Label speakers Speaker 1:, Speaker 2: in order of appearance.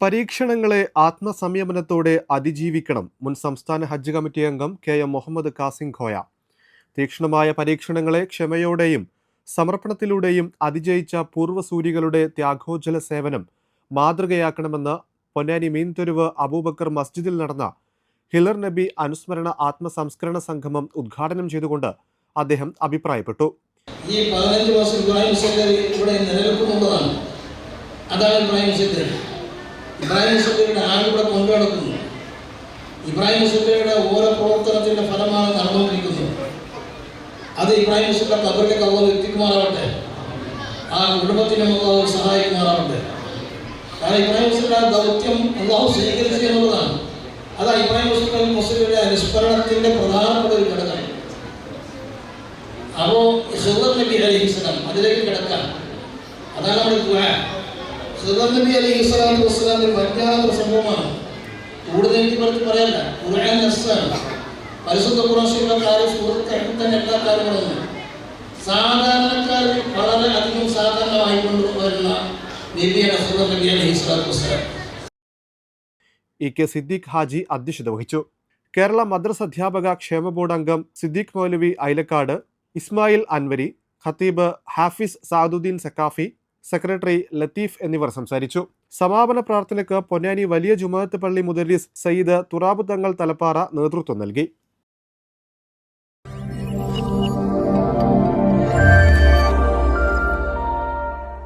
Speaker 1: പരീക്ഷണങ്ങളെ ആത്മസംയമനത്തോടെ അതിജീവിക്കണം മുൻ സംസ്ഥാന ഹജ്ജ് കമ്മിറ്റി അംഗം കെ എം മുഹമ്മദ് കാസിം ഖോയ. തീക്ഷ്ണമായ പരീക്ഷണങ്ങളെ ക്ഷമയോടെയും സമർപ്പണത്തിലൂടെയും അതിജയിച്ച പൂർവസൂരികളുടെ ത്യാഗോജ്ജല സേവനം മാതൃകയാക്കണമെന്ന് പൊന്നാനി മീൻതെരുവ് അബൂബക്കർ മസ്ജിദിൽ നടന്ന ഹിലർ നബി അനുസ്മരണ ആത്മസംസ്കരണ സംഗമം ഉദ്ഘാടനം ചെയ്തുകൊണ്ട് അദ്ദേഹം അഭിപ്രായപ്പെട്ടു.
Speaker 2: വർഷം ഇവിടെ അതാണ് ഇബ്രാഹിം സുഖയുടെ ആളിവിടെ കൊണ്ടു നടക്കുന്നു ഇബ്രാഹിം സുഖയുടെ ഓരോ പ്രവർത്തനത്തിന്റെ ഫലമാണ് നടന്നുകൊണ്ടിരിക്കുന്നത്. അത് ഇബ്രാഹിം സുഖ കബറിലേക്ക് അള്ളാഹ് എത്തിക്കുമാറാവട്ടെ. ആ കുടുംബത്തിനും അള്ളാഹു സഹായിക്കുമാറാവട്ടെ. കാരണം ഇബ്രാഹിം സക്കറിന്റെ ദൗത്യം അള്ളാഹു സ്വീകരിച്ചു എന്നുള്ളതാണ്. അതാ ഇബ്രാഹിം സക്കർ മുസ്ലിമിന്റെ അനുസ്മരണത്തിന്റെ പ്രധാനപ്പെട്ട ഒരു ഘടകം. അപ്പോൾ നബി അലൈഹി സ്വലാം അതിലേക്ക് കിടക്കാം അതാണ് നമ്മുടെ നബി അലൈഹി സ്വലാത്തു വസ്സലാം ഒരു സംഭവമാണ്. കൂടുതൽ എനിക്ക് പറഞ്ഞ് പറയല്ല ഖുർആൻ നസ്സാണ്. പരിശുദ്ധ ഖുർആൻ കാര്യം സുഹൃത്ത് തന്നെ എല്ലാ കാര്യങ്ങളും സാധാരണക്കാരിൽ വളരെ അധികം സാധാരണമായിക്കൊണ്ട് കൊണ്ടുവരുന്ന നബിയാണ് സുഹൃത്ത് നബി അലൈഹി സ്വലാത്തു വസ്സലാം.
Speaker 1: ഇ കെ സിദ്ദീഖ് ഹാജി അധ്യക്ഷത വഹിച്ചു. കേരള മദ്രസ അധ്യാപക ക്ഷേമ ബോർഡ് അംഗം സിദ്ദീഖ് മൗലവി ഐലക്കാട് ഇസ്മായിൽ അൻവരി ഖത്തീബ് ഹാഫിസ് സാദുദ്ദീൻ സക്കാഫി സെക്രട്ടറി ലത്തീഫ് എന്നിവർ സംസാരിച്ചു. സമാപന പ്രാർത്ഥനയ്ക്ക് പൊന്നാനി വലിയ ജുമാഅത്ത് പള്ളി മുദരീസ് സയ്യിദ് തുറാബ് തങ്ങൾ തലപ്പാറ നേതൃത്വം നൽകി.